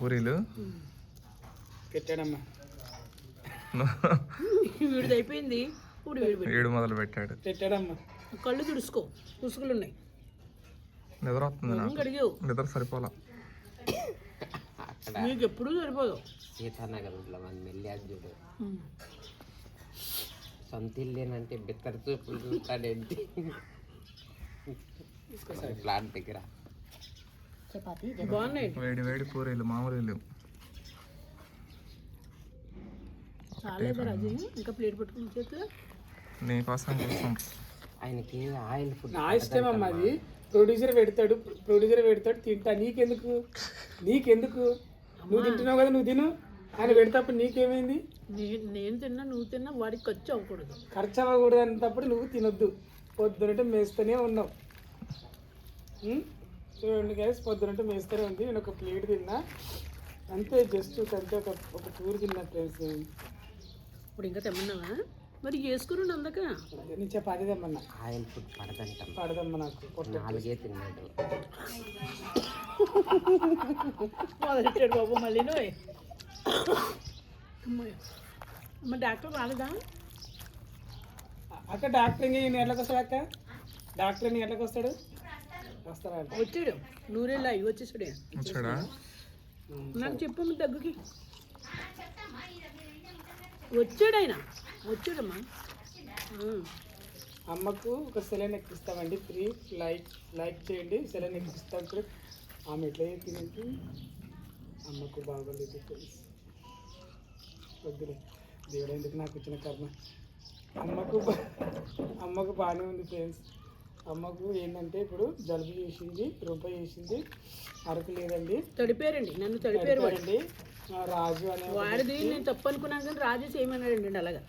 పూరీలు? పెట్టాడమ్మా. వీడిది అయిపోయింది ఇప్పుడు వీడి పెట్టు. ఏడు మొదలు పెట్టాడు పెట్టాడమ్మా. కళ్ళు తుడుచుకో. పుసుకులు ఉన్నాయి నిద్ర వస్తుంది నాకు. కడిగావు నిద్ర సరిపోలా. నీకు ఎప్పుడూ సరిపోదు. సీతానగర్లో మన మెల్లి చూడు. సొంత ఇల్లేనంటే బిత్తర చూపులు చూస్తాడేంటి? ప్లాంట్ దగ్గర. బాగున్నాయి. వేడి వేడి పూరీలు మామూలు ఇంకా ప్లేట్ పట్టుకుని చేతిలో? నీ కోసం కోసం ఆయనకి ఆయిల్ ఫుడ్ నా ఇష్టం అమ్మా అది. ప్రొడ్యూసర్ పెడతాడు ప్రొడ్యూసర్ పెడతాడు తింటా. నీకెందుకు? నీకెందుకు? నువ్వు తింటున్నావు కదా నువ్వు తిను. ఆయన పెడతాప్పుడు నీకేమైంది? నేను తిన్నా నువ్వు తిన్నా వాడికి ఖర్చు అవ్వకూడదు. ఖర్చు అవ్వకూడదు అన్నప్పుడు నువ్వు తినొద్దు. పొద్దునంటే మేస్తూనే ఉన్నావు? చూడండి గైస్ పొద్దునంటే మేస్తూనే ఉంది. నేను ఒక ప్లేట్ తిన్నా. అంతే జస్ట్ అంతే ఒక ఒక టూర్ తిన్నా ఫ్రెండ్స్ ఇప్పుడు ఇంకా తెమ్మన్నావా? మరి చేసుకుని అందక. నేను చపాతి తెమ్మన్నా. ఆయిల్ ఫుడ్ పడదంటాం. పడదమ్మా నాకు నాలుగే తిన్నాడు. మొదలెట్టాడు బాబు మళ్ళీ అమ్మ డాక్టర్ రాలేదా? అక్క డాక్టర్ ఎన్ని గంటలకు వస్తాడు అక్క? డాక్టర్ ఎన్ని గంటలకు వస్తాడు? వచ్చాడు. నూరేళ్ళు అవి వచ్చేసాడే. వచ్చాడా? నాకు చెప్పు మీ దగ్గుకి. వచ్చాడు ఆయన. వచ్చాడమ్మా. అమ్మకు ఒక సెలైన్ ఎక్కిస్తామండి ఫ్రీ లైక్ లైక్ చేయండి సెలైన్ ఎక్కిస్తాం ఇప్పుడు ఆమె ఎట్లా చెప్పిందంటే అమ్మకు బాగోలేదు వద్దులే. దేవుడు ఎందుకు నాకు ఇచ్చిన కర్మ? అమ్మకు బా- అమ్మకు బాగానే ఉంది ఫ్రెండ్స్. అమ్మకు ఏంటంటే ఇప్పుడు జలుబు చేసింది రొంప చేసింది అరకు లేదండి. తడిపారండి నన్ను తడిపారు అండి రాజు అనే వాడిది నేను తప్పు అనుకున్నాను కానీ రాజు చేయమన్నాడండి అలాగా.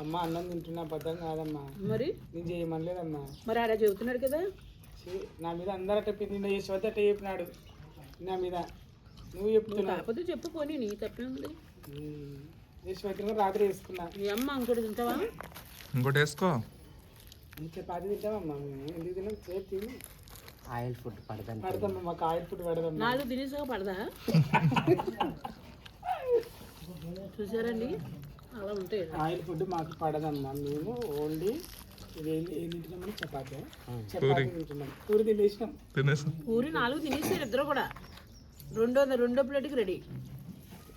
అమ్మ అన్నం తింటున్నా అబద్ధం కాదమ్మా. మరి? నేను చేయమనలేదమ్మా. మరి అలా చెబుతున్నాడు కదా? నా మీద అందరూ అట్ట నిన్న యశ్వత్ అట్ట చెప్పినాడు. నా మీద. నువ్వు నువ్వు చెప్తున్నావు. కాకపోతే చెప్పు పోనీ నీ తప్పే ఉంది యశ్వత్ రాత్రి వేసుకున్నా. మీ అమ్మ ఇంకోటి తింటావా? ఇంకోటి వేసుకో. చపాతి తింటామమ్మా మేము ఎందుకు తిన్నాం సేపు తిని. ఆయిల్ ఫుడ్ పడదంటాం పడదమ్మా మాకు ఆయిల్ ఫుడ్ పడదమ్మా. నాలుగు తినేసాక పడదా? చూసారండి? అలా ఉంటాయి. ఆయిల్ ఫుడ్ మాకు పడదమ్మా. మేము ఓన్లీ చపాతి. చపాతి తింటున్నాం. పూరి తినేసినాం. తినేసి. పూరి నాలుగు తినేసారు ఇద్దరు కూడా. రెండో రెండో ప్లేట్కి రెడీ.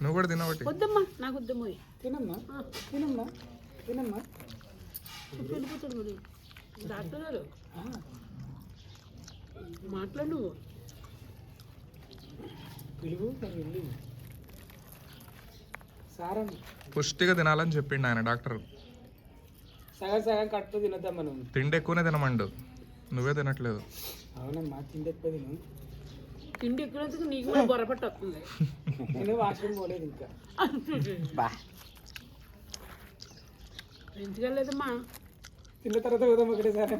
నువ్వు కూడా తినబట్టి వద్దమ్మా నాకు వద్దమ్మా. తినమ్మా? తినమ్మా? తినమ్మా? వెళ్ళిపోతాడు మరి. డాక్టర్. గారు ఆ, మాట్లాడు పుష్టిగా తినాలని చెప్పిండు ఆయన డాక్టర్. సగం సగం కట్టు తినద్దాం మనం. తిండి ఎక్కువనే తినమండు. నువ్వే తినట్లేదు. అవునమ్మా తిండి ఎక్కువ తిను. తిండి ఎక్కువ నీకు కూడా బొరపట్టు వస్తుంది. నేను వాష్రూమ్ పోలేదు ఇంకా. బా. ఎందుకెళ్ళలేదమ్మా తిన్న తర్వాత పోదాం ఒకటేసారి.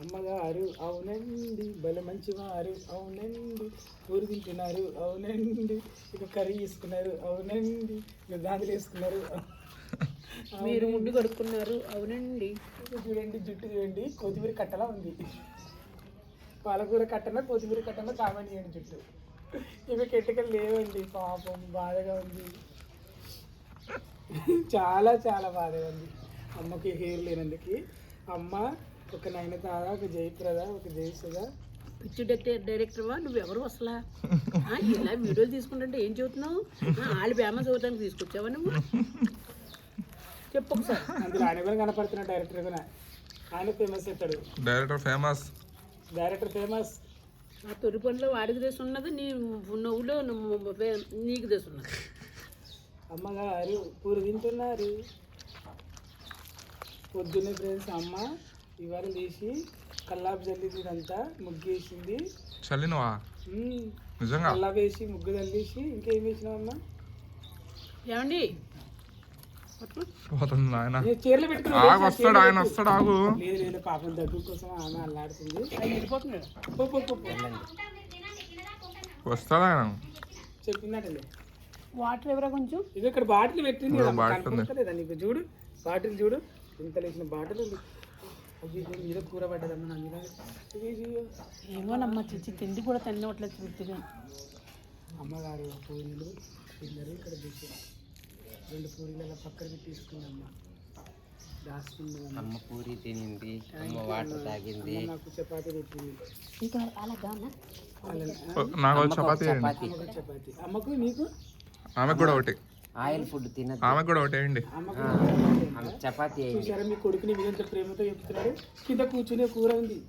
అమ్మగారు అవునండి. భలే మంచివారు. అవునండి. ఊరు తింటున్నారు. అవునండి. ఇక కర్రీ తీసుకున్నారు అవునండి. ఇక దాంట్లో వేసుకున్నారు. మీరు ముందు కడుక్కున్నారు. అవునండి. చూడండి జుట్టు చూడండి. కొత్తిమీర కట్టలా ఉంది. పాలకూర కట్టనా కొత్తిమీర కట్టనా కామెంట్ చేయండి జుట్టు. ఇవి కెట్టుకలు లేవండి. పాపం బాధగా ఉంది. చాలా చాలా ఉంది. అమ్మకి హెయిర్ లేనందుకు. అమ్మ ఒక నయనతార ఒక జయప్రద ఒక జయసుధ. పిచ్చి డైరెక్టర్ డైరెక్టర్వా? నువ్వెవరు అసలా? ఆ, ఇలా వీడియోలు తీసుకుంటుంటే ఏం చెబుతున్నావు? వాళ్ళు ఫేమస్ అవడానికి తీసుకొచ్చావా నువ్వు? చెప్పు ఒకసారి. అందులో ఆయన కూడా కనపడుతున్న డైరెక్టర్ కూడా. ఆయన ఫేమస్ అవుతాడు. Director famous. Director famous. ఆ తొలి పనిలో వాడికి దేశం ఉన్నది నీ నువ్వులో నువ్వు నీకు దేశం ఉన్నది అమ్మగారు పూరి తింటున్నారు. పొద్దున్నే ఫ్రెండ్స్ అమ్మ ఇవాళ తీసి కల్లాపు జల్లింది ఇదంతా ముగ్గేసింది. చల్లినవా. నిజంగా? కల్లాపు వేసి ముగ్గు చల్లేసి ఇంకేం వేసినావమ్మా ఏమండి? పట్టు. పోతుంది ఆయన నేను చీరలు పెట్టుకుని ఆగు వస్తాడు ఆయన వస్తాడు ఆగు. లేదు లేదు పాపం దగ్గు కోసం ఆమె అల్లాడుతుంది. ఆయన వెళ్ళిపోతున్నాడు. పో, పో, పో, పో. వస్తాడు ఆయన? చెప్పిందటండి వాటర్ ఎవరా కొంచెం. ఇది ఇక్కడ బాటిల్ పెట్టింది. కనపడతలేదా నీకు? చూడు బాటిల్ చూడు. ఇంత లేచిన బాటిల్ ఉంది. మీద కూర పడ్డదమ్మ నా మీద అయ్యో. ఏమోనమ్మా చిచ్చి తిండి కూడా తినవట్లేదు పూర్తిగా అమ్మగారు పూరీలు పిల్లలు ఇక్కడ తెచ్చారు రెండు పూరీలు అలా పక్కన తీసుకుందమ్మ అమ్మ. పూరి తినింది అమ్మ వాటర్ తాగింది. నాకు చపాతీ పెట్టింది. ఇంకా అలానే నాకు చపాతీ చపాతీ. అమ్మకు నీకు? ఆమెకు కూడా ఒకటి. ఆయిల్ ఫుడ్ తినద్దు. ఆమెకు కూడా ఒకటి ఆమె చపాతి చూసారా మీ కొడుకుని మీద ఎంత ప్రేమతో చెప్తున్నాడు? కింద కూర్చునే కూర ఉంది.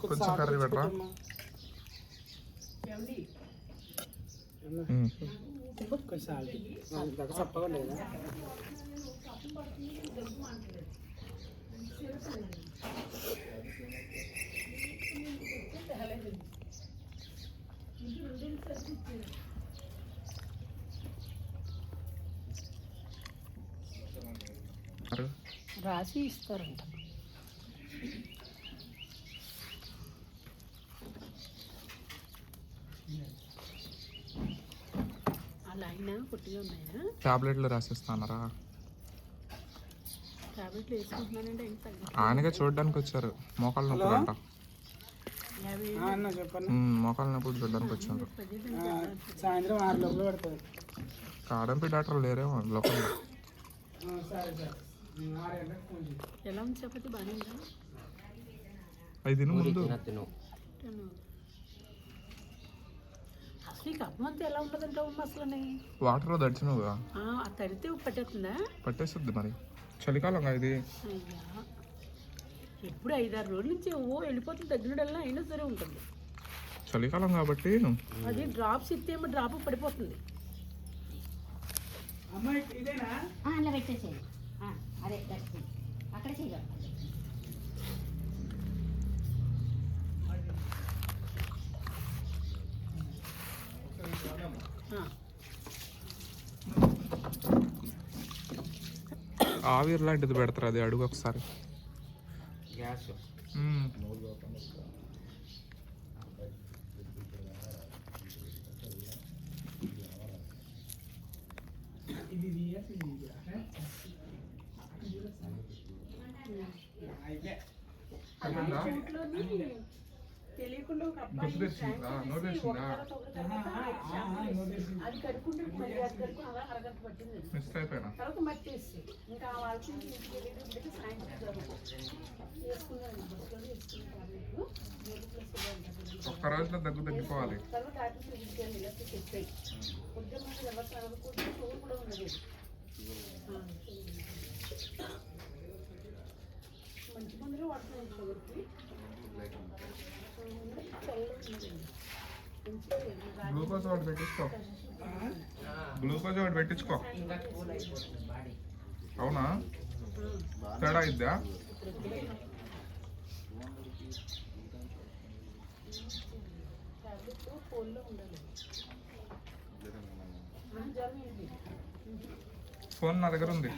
కొంచెం- కర్రీ పెట్టరా? పెట్టమ్మా. అమ్మ, ఉమ్. కొంచెం సాల్ట్ దగ్గర చప్పగా లేదా రాసి ఇస్తారంట పొట్టిగా ఉన్నాయా? టాబ్లెట్లు రాసిస్తానరా. టాబ్లెట్లు వేసుకుంటున్నానంటే ఆయనగా చూడడానికి వచ్చారు. మోకాళ్ళ నొప్పులు అంట మోకాళ్ళ నొప్పులు చూడడానికి వచ్చారు. పది ఆ, సాయంత్రం ఆరు లోపల పడుతుంది కాడంపి డాక్టర్ లేరేమో లోకల్ ఆ, సరే సరే. ఉమ్, ఆరు గంటలకు ఫోన్ చేయి. ఎలా ఉంది చపాతి? బాగానే ఉందా? ఐదు దిన పూరి ముందు తినద్దు కప్పం అంతా ఎలా ఉండదంటావు అసలు వాటర్ దడిచినవుగా ఆ తడితే పట్టేస్తుందా? పట్టేస్తుంది మరి. చలికాలం ఇది. అయ్యా. ఎప్పుడు ఐదారు రోజుల నుంచి ఓ వెళ్ళిపోతుంది తగ్గినడల్లా అయినా సరే ఉంటుంది. చలికాలం కాబట్టి. అది డ్రాప్స్ ఇస్తేమో డ్రాప్ పడిపోతుంది. అమ్మ ఇదేనా? ఆ, అందులో పెట్టేసేయండి ఆ, అదే అక్కడ చేయాలి ఆవిరి లాంటిది పెడతారు అది అడుగు ఒకసారి. గ్యాస్. ఇది తెలియకుండా ఒక అబ్బాయి? అది కడుక్కుంటే మరి అది కడుక్కుని అలా అరగంట పట్టింది. మిస్ అయిపోయినా? తర్వాత మట్టి వేసి ఇంకా వాళ్ళకి ఇంటికి సాయంత్రం వేసుకున్నాను బస్సులో వేసుకున్న టాబ్లెట్లు. ఒక్క రోజులో దగ్గు తగ్గిపోవాలి. తర్వాత తీసుకెళ్ళి ఇలా చెప్పాయి. కూడా ఉన్నది మంచి మందులు వాడుతున్నాం గ్లూకోజ్ ఒకటి పెట్టించుకో. గ్లూకోజ్ ఒకటి పెట్టించుకో. అవునా? తేడా ఇద్దా ఫోన్ నా దగ్గర ఉంది.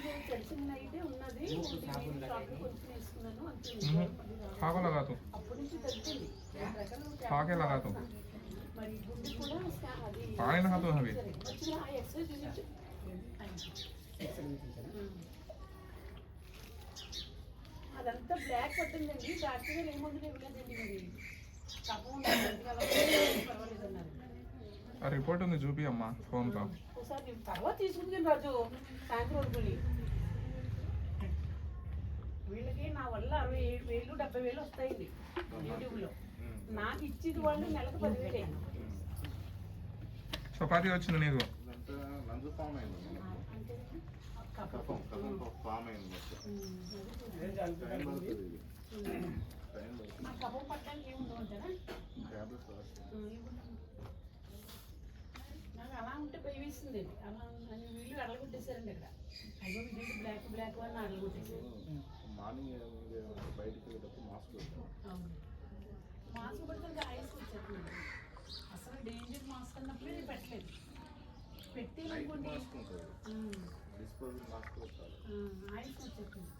హాకో లగా తూ హాకే లగా తూ గుండె కూడా స్కా- అది పానీ నహాతు హవి మంచిగా ఆ ఎక్సర్సైజ్ చేయించు అదంతా బ్లాక్ పట్టిందండి. డాక్టర్ గారు ఏ మందులు ఇవ్వలేదండి మరి ఆ రిపోర్ట్ ఉంది చూపి అమ్మా ఒకసారి నేను తర్వాత తీసుకుంటాను రాజు. సాయంత్రం వరకు వీళ్ళకి నా వల్ల అరవై ఏడు వేలు డెబ్బై వేలు వస్తాయండి. యూట్యూబ్లో నాకు ఇచ్చేది వాళ్ళు నెలకు పదివేలు అయింది. చపాతీ వచ్చింది నీకు? నాకు? అలా ఉంటే భయం వేసింది. అలా అని వీళ్ళు అడగొట్టేశారండి ఇక్కడ అయ్యో వీళ్ళు బ్లాక్ బ్లాక్ అని అడగొట్టేశారు. అవును. మాస్క్ పెడితే ఆయుస్ వచ్చేస్తుంది. అసలు డేంజర్ మాస్క్ అన్నప్పుడు నేను పెట్టలేదు. పెట్టేది అనుకోండి ఆయుస్ వచ్చేస్తుంది.